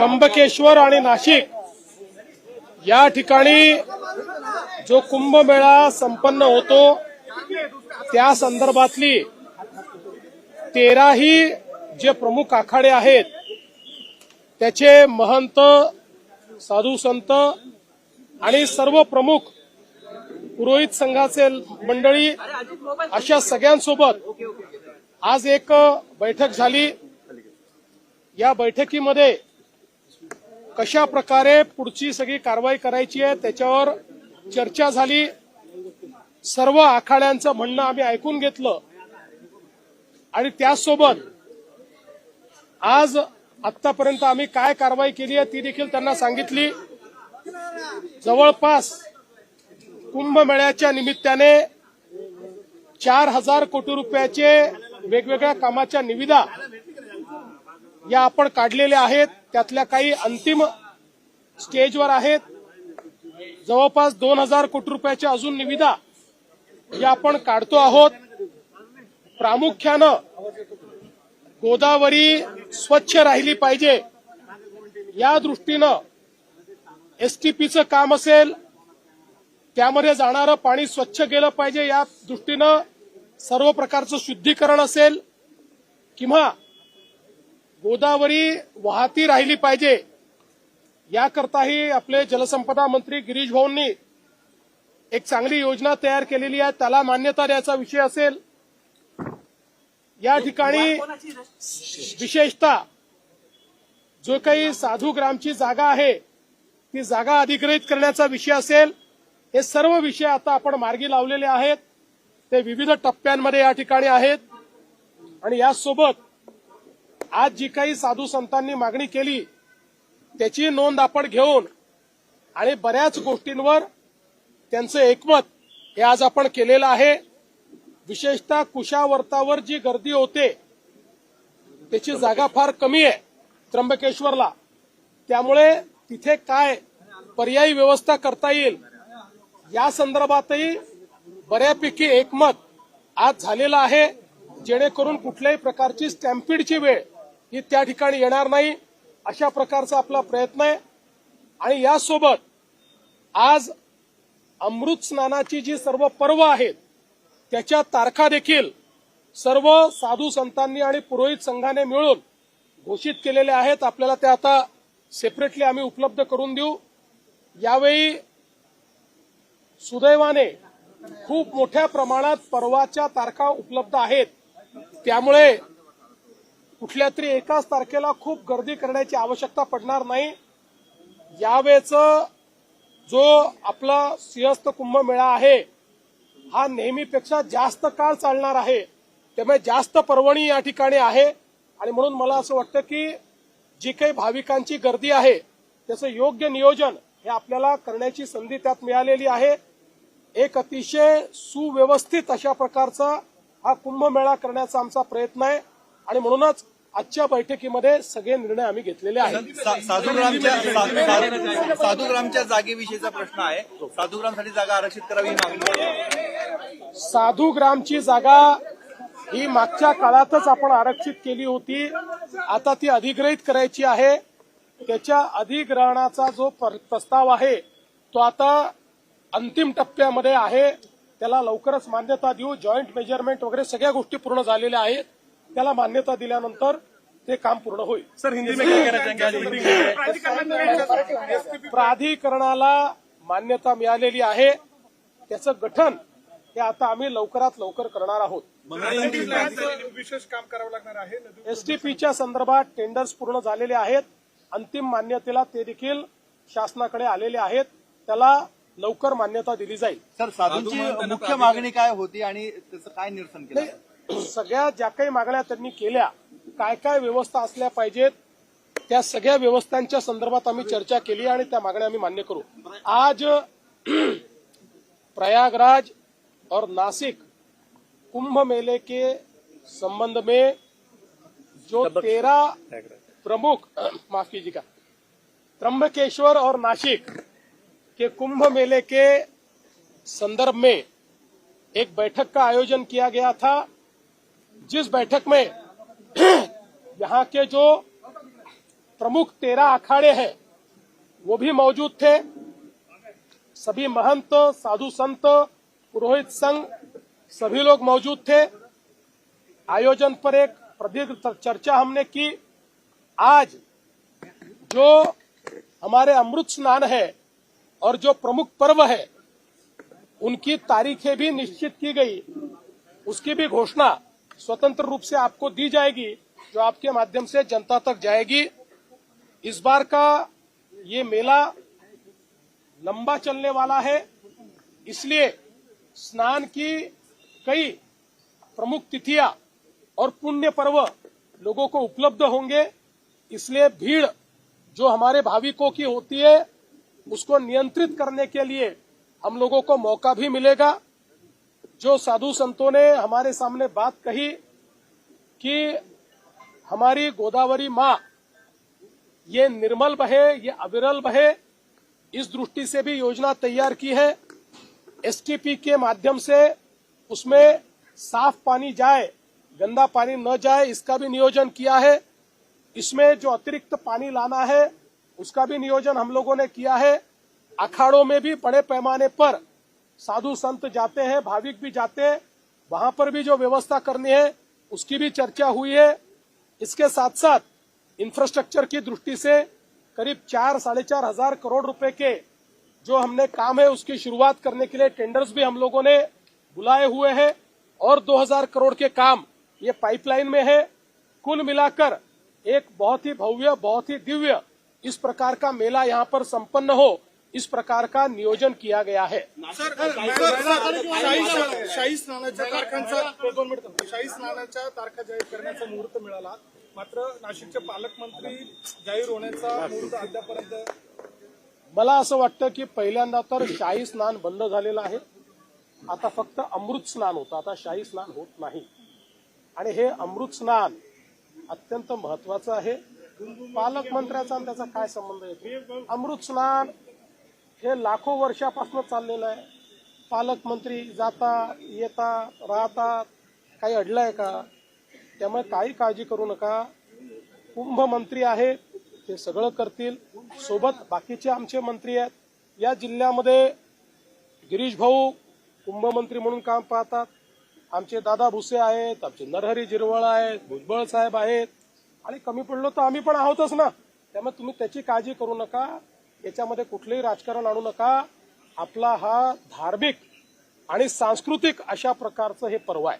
त्र्यंबकेश्वर आणि नाशिक या ठिकाणी जो कुंभमेळा संपन्न होतो त्या संदर्भातली तेराही जे प्रमुख आखाडे आहेत त्याचे महंत साधू संत आणि सर्व प्रमुख पुरोहित संघाचे मंडळी अशा सगळ्यांसोबत आज एक बैठक झाली. या बैठकीमध्ये कशा प्रकारे पुढची सगळी कारवाई करायची आहे त्याच्यावर चर्चा झाली. सर्व आखाड्यांचं म्हणणं आम्ही ऐकून घेतलं. आणि त्याचसोबत आज आतापर्यंत आम्ही काय कारवाई केली आहे ती देखील त्यांना सांगितली. जवळपास कुंभमेळ्याच्या निमित्ताने चार हजार कोटी रुपयाचे वेगवेगळ्या कामाच्या निविदा या आपण काढलेल्या आहेत. त्यातल्या काही अंतिम स्टेजवर आहेत. जवळपास दोन हजार कोटी रुपयाच्या अजून निविदा या आपण काढतो आहोत. प्रामुख्यानं गोदावरी स्वच्छ राहिली पाहिजे. या दृष्टीनं एसटीपीचं काम असेल त्यामध्ये जाणारं पाणी स्वच्छ गेलं पाहिजे या दृष्टीनं सर्व प्रकारचं शुद्धीकरण असेल. किंवा गोदावरी वाहती राहिली पाहिजे. याकरताही आपले जलसंपदा मंत्री गिरीश भाऊंनी एक चांगली योजना तयार केलेली आहे. त्याला मान्यता द्यायचा विषय असेल. या ठिकाणी विशेषतः जो काही साधू ग्रामची जागा आहे ती जागा अधिग्रहित करण्याचा विषय असेल. हे सर्व विषय आता आपण मार्गी लावलेले आहेत. ते विविध टप्प्यांमध्ये या ठिकाणी आहेत. आणि यासोबत आज जी काही साधू संतांनी मागणी केली त्याची नोंद आपण घेऊन आणि बऱ्याच गोष्टींवर त्यांचं एकमत हे आज आपण केलेलं आहे. विशेषतः कुशावर्तावर जी गर्दी होते त्याची जागा फार कमी आहे त्र्यंबकेश्वरला. त्यामुळे तिथे काय पर्यायी व्यवस्था करता येईल या संदर्भातही बऱ्यापैकी एकमत आज झालेलं आहे. जेणेकरून कुठल्याही प्रकारची स्टॅम्पिडची वेळ ही त्या ठिकाणी येणार नाही अशा प्रकारचा आपला प्रयत्न आहे. आणि यासोबत आज अमृत स्नानाची जी सर्व पर्व आहेत त्याच्या तारखा देखील सर्व साधू संतांनी आणि पुरोहित संघाने मिळून घोषित केलेल्या आहेत. आपल्याला त्या आता सेपरेटली आम्ही उपलब्ध करून देऊ. यावेळी सुदैवाने खूप मोठ्या प्रमाणात पर्वाच्या तारखा उपलब्ध आहेत. त्यामुळे कुठल्या तरी एकाच तारखेला खूप गर्दी करण्याची आवश्यकता पडणार नाही. यावेळेच जो आपला सिंहस्थ कुंभमेळा आहे हा नेहमीपेक्षा जास्त काळ चालणार आहे. त्यामुळे जास्त पर्वणी या ठिकाणी आहे. आणि म्हणून मला असं वाटतं की जी काही भाविकांची गर्दी आहे त्याचं योग्य नियोजन हे आपल्याला करण्याची संधी त्यात मिळालेली आहे. एक अतिशय सुव्यवस्थित अशा प्रकारचा हा कुंभमेळा करण्याचा आमचा प्रयत्न आहे. आणि म्हणूनच आजच्या बैठकीमध्ये सगळे निर्णय आम्ही घेतलेले आहेत. साधूग्रामच्या साधूग्रामच्या जागेविषयीचा प्रश्न आहे. साधूग्रामसाठी जागा आरक्षित करावी ही मागणी जागा ही मागच्या काळातच आपण आरक्षित केली होती. आता ती अधिग्रहित करायची आहे. त्याच्या अधिग्रहणाचा जो पर- प्रस्ताव आहे तो आता अंतिम टप्प्यामध्ये आहे. त्याला लवकरच मान्यता देऊ. जॉईंट मेजरमेंट वगैरे सगळ्या गोष्टी पूर्ण झालेल्या आहेत. त्याला मान्यता दिल्यानंतर ते काम पूर्ण होईल. सर हिंदी में क्या कहना चाहेंगे आज मीटिंग में प्राधिकरणाला मान्यता मिळालेली आहे. त्याचं गठन हे आता आम्ही लवकरात लवकर करणार आहोत. विशेष काम करावं लागणार आहे. एसटीपीच्या संदर्भात टेंडर्स पूर्ण झालेले आहेत. अंतिम मान्यतेला ते देखील शासनाकडे आलेले आहेत. त्याला लवकर मान्यता दिली जाईल. सर साधूंची मुख्य मागणी काय होती आणि त्याचं काय निरसन केलं? सगळ्या ज्या काही मागण्या त्यांनी केल्या काय काय व्यवस्था असल्या पाहिजेत त्या सगळ्या व्यवस्थांच्या संदर्भात आम्ही चर्चा केली आणि त्या मागण्या आम्ही मान्य करू. आज प्रयागराज और नासिक कुंभ मेले के संबंध में जो तेरह प्रमुख माफ कीजिएगा त्र्यंबकेश्वर और नासिक के कुंभ मेले के संदर्भ में एक बैठक का आयोजन किया गया था। जिस बैठक में यहाँ के जो प्रमुख तेरह अखाड़े हैं, वो भी मौजूद थे। सभी महंत, साधु संत, पुरोहित संघ, सभी लोग मौजूद थे। आयोजन पर एक प्रदीर्घ चर्चा हमने की। आज जो हमारे अमृत स्नान है और जो प्रमुख पर्व है, उनकी तारीखें भी निश्चित की गई। उसकी भी घोषणा स्वतंत्र रूप से आपको दी जाएगी, जो आपके माध्यम से जनता तक जाएगी। इस बार का ये मेला लंबा चलने वाला है, इसलिए स्नान की कई प्रमुख तिथियाँ और पुण्य पर्व लोगों को उपलब्ध होंगे। इसलिए भीड़ जो हमारे भाविकों की होती है, उसको नियंत्रित करने के लिए हम लोगों को मौका भी मिलेगा। जो साधु संतों ने हमारे सामने बात कही कि हमारी गोदावरी माँ, ये निर्मल बहे, ये अविरल बहे, इस दृष्टि से भी योजना तैयार की है। एसटीपी के माध्यम से उसमें साफ़ पानी जाए, गंदा पानी न जाए, इसका भी नियोजन किया है। इसमें जो अतिरिक्त पानी लाना है, उसका भी नियोजन हम लोगों ने किया है। अखाड़ों में भी बड़े पैमाने पर साधु संत जाते हैं, भाविक भी जाते हैं, वहाँ पर भी जो व्यवस्था करनी है, उसकी भी चर्चा हुई है। इसके साथ साथ इंफ्रास्ट्रक्चर की दृष्टि से करीब चार, साढ़े चार हज़ार करोड़ रुपए के जो हमने काम है, उसकी शुरुआत करने के लिए टेंडर्स भी हम लोगों ने बुलाए हुए हैं और 2000 करोड़ के काम ये पाइपलाइन में है। कुल मिलाकर एक बहुत ही भव्य, बहुत ही दिव्य इस प्रकार का मेला यहाँ पर संपन्न हो। इस प्रकार का नियोजन किया गया है। सर शाही स्नानाच्या तारखांचा दोन मिनिटं शाही स्नानाच्या तारखा जाहीर करण्याचा मुहूर्त मिळाला. मात्र नाशिकचे पालकमंत्री जाहीर होण्याचा मुहूर्त अद्यापर्यंत मला असं वाटतं की पहिल्यांदा तर शाही स्नान बंद झालेलं आहे. आता फक्त अमृत स्नान होतं. आता शाही स्नान होत नाही. आणि हे अमृत स्नान अत्यंत महत्वाचं आहे. पालकमंत्र्याचा आणि त्याचा काय संबंध येतो अमृत स्नान हे लाखो वर्षापासून चाललेलं आहे. पालकमंत्री जाता येता राहतात काही अडलं आहे का? त्यामुळे काही काळजी करू नका. कुंभमंत्री आहेत ते सगळं करतील. सोबत बाकीचे आमचे मंत्री आहेत. या जिल्ह्यामध्ये गिरीश भाऊ कुंभमंत्री म्हणून काम पाहतात. आमचे दादा भुसे आहेत आमचे नरहरी जिरवळ आहेत भुजबळ साहेब आहेत. आणि कमी पडलो तर आम्ही पण आहोतच ना. त्यामुळे तुम्ही त्याची काळजी करू नका. याच्यामध्ये कुठलंही राजकारण आणू नका. आपला हा धार्मिक आणि सांस्कृतिक अशा प्रकारचं हे पर्व आहे.